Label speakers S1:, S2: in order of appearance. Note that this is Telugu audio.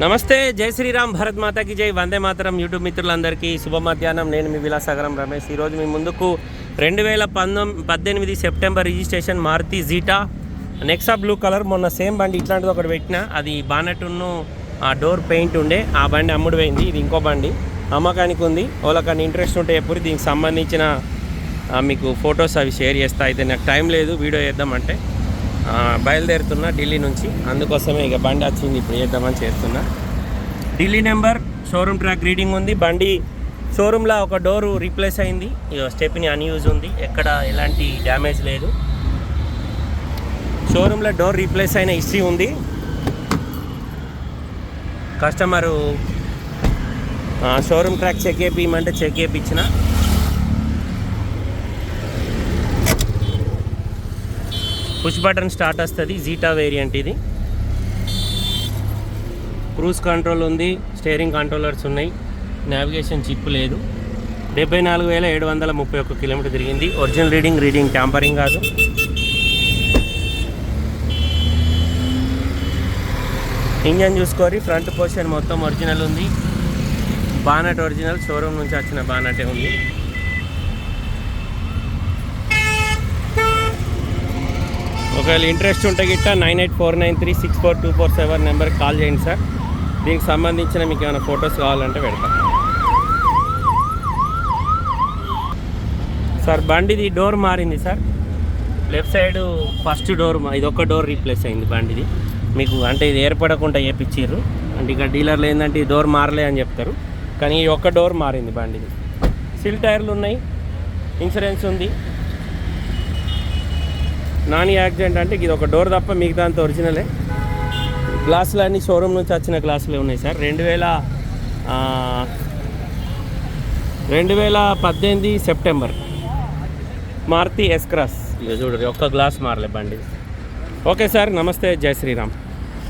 S1: నమస్తే జై శ్రీరామ్ భరత్ మాతాకి జై. వందే మాతరం యూట్యూబ్ మిత్రులందరికీ శుభ మధ్యాహ్నం నేను మీ విలాసాగరం రమేష్. ఈరోజు మీ ముందుకు రెండు వేల పంతొమ్మిది పద్దెనిమిది September registration Maruti Zeta. Nexa blue colour. మొన్న సేమ్ బండి ఇట్లాంటిది ఒకటి పెట్టిన. అది బానెట్టును ఆ డోర్ పెయింట్ ఉండే. ఆ బండి అమ్ముడు పోయింది ఇది ఇంకో బండి. అమ్మకానికి ఉంది. వాళ్ళకన్నా ఇంట్రెస్ట్ ఉంటే ఎప్పుడు దీనికి సంబంధించిన మీకు ఫొటోస్ అవి షేర్ చేస్తా. అయితే నాకు టైం లేదు. వీడియో చేద్దామంటే. బయలుదేరుతున్నా ఢిల్లీ నుంచి. అందుకోసమే ఇక బండి వచ్చింది ఇప్పుడు చేద్దామని చేస్తున్నా. Delhi number showroom track reading ఉంది. బండి షోరూంలో ఒక డోరు రీప్లేస్ అయింది. ఇక స్టెప్ని అన్యూజ్ ఉంది. ఎక్కడ ఎలాంటి డ్యామేజ్ లేదు. షోరూంలో డోర్ రీప్లేస్ అయిన హిస్టరీ ఉంది. కస్టమరు షోరూమ్ ట్రాక్ చెక్ చేయించమంటే చెక్ చేయించిన పుష్ బటన్ స్టార్ట్ వస్తుంది. జీటా వేరియంట్ ఇది. క్రూజ్ కంట్రోల్ ఉంది. స్టీరింగ్ కంట్రోలర్స్ ఉన్నాయి. నావిగేషన్ చిప్ లేదు. డెబ్బై నాలుగు వేల ఏడు వందల ముప్పై ఒక్క కిలోమీటర్ తిరిగింది. ఒరిజినల్ రీడింగ్ రీడింగ్ ట్యాంపరింగ్ కాదు. ఇంజన్ చూసుకోరి ఫ్రంట్ పోర్షన్ మొత్తం ఒరిజినల్ ఉంది. బానట్ ఒరిజినల్ షోరూమ్ నుంచి వచ్చిన బానటే ఉంది. ఒకవేళ ఇంట్రెస్ట్ ఉంటే గిట్ట nine eight four nine three six four two four seven నెంబర్కి కాల్ చేయండి సార్. దీనికి సంబంధించిన మీకు ఏమైనా ఫొటోస్ కావాలంటే పెడతాం. సార్ బండిది డోర్ మారింది sir. Left side first door ఇది ఒక్క డోర్ రీప్లేస్ అయింది బండిది. మీకు అంటే ఇది ఏర్పడకుండా చేపించారు అంటే ఇక డీలర్లు ఏంటంటే ఈ డోర్ మారలే అని చెప్తారు. కానీ ఈ ఒక్క డోర్ మారింది బండిది. సిల్ టైర్లు ఉన్నాయి. ఇన్సూరెన్స్ ఉంది. నాన్ యాక్సిడెంట్ అంటే ఇది ఒక డోర్ తప్ప మిగతా అంత ఒరిజినలే. గ్లాసులు అన్ని షోరూమ్ నుంచి వచ్చిన గ్లాసులే ఉన్నాయి సార్. రెండు వేల రెండు వేల పద్దెనిమిది సెప్టెంబర్. మారుతి ఎస్ క్రాస్ ఇక చూడండి ఒక్క గ్లాస్ మారలే బండి. ఓకే సార్ నమస్తే జై శ్రీరామ్.